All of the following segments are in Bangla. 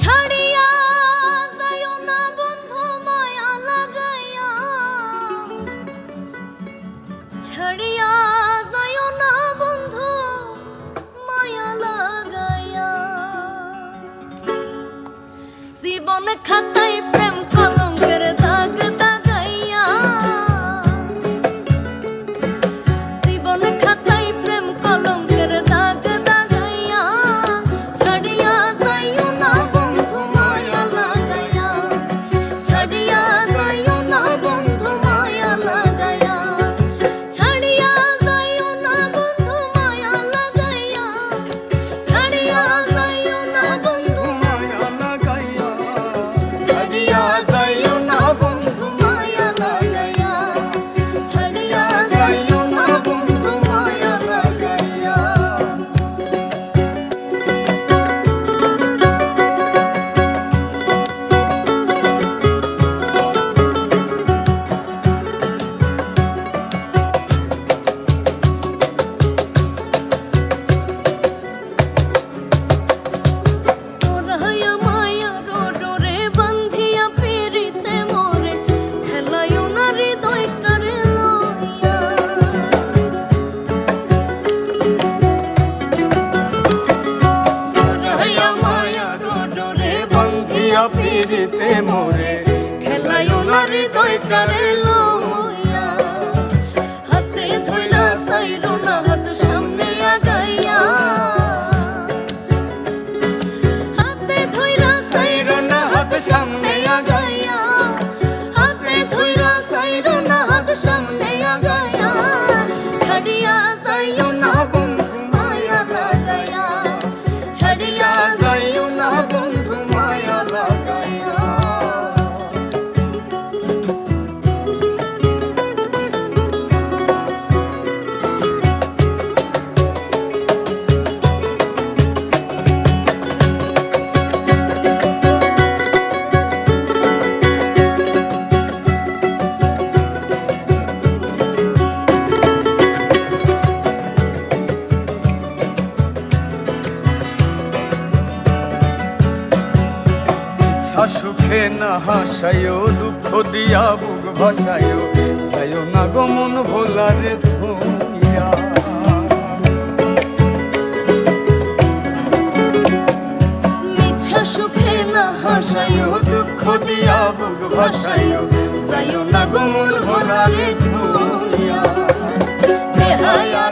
ছাড়িয়া যাইও না বন্ধু মায়া লাগাইয়া। ছাড়িয়া যাইও না বন্ধু মায়া লাগাইয়া। জীবন খাত পিড়িতে মোরে। খেলায় ওনার দয়টারে লো হাসুখে না হাসায়ও দুঃখ দিয়া বুক ভাসায়ও যায়ও না গমন ভোলারে থইয়া সুখে না হাসায়ও দুঃখ দিয়া বুক ভাসায়ও যায়ও না গমন ভোলার থইয়া বেহায়া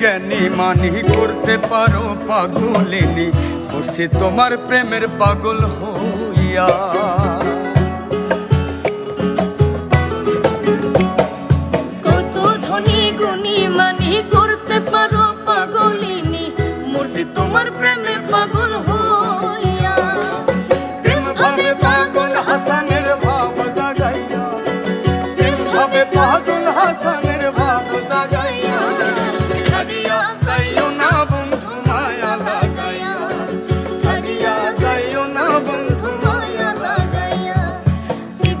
জ্ঞানী মানি করতে পারো পাগলিনী করছি তোমার প্রেমের পাগল হইয়া।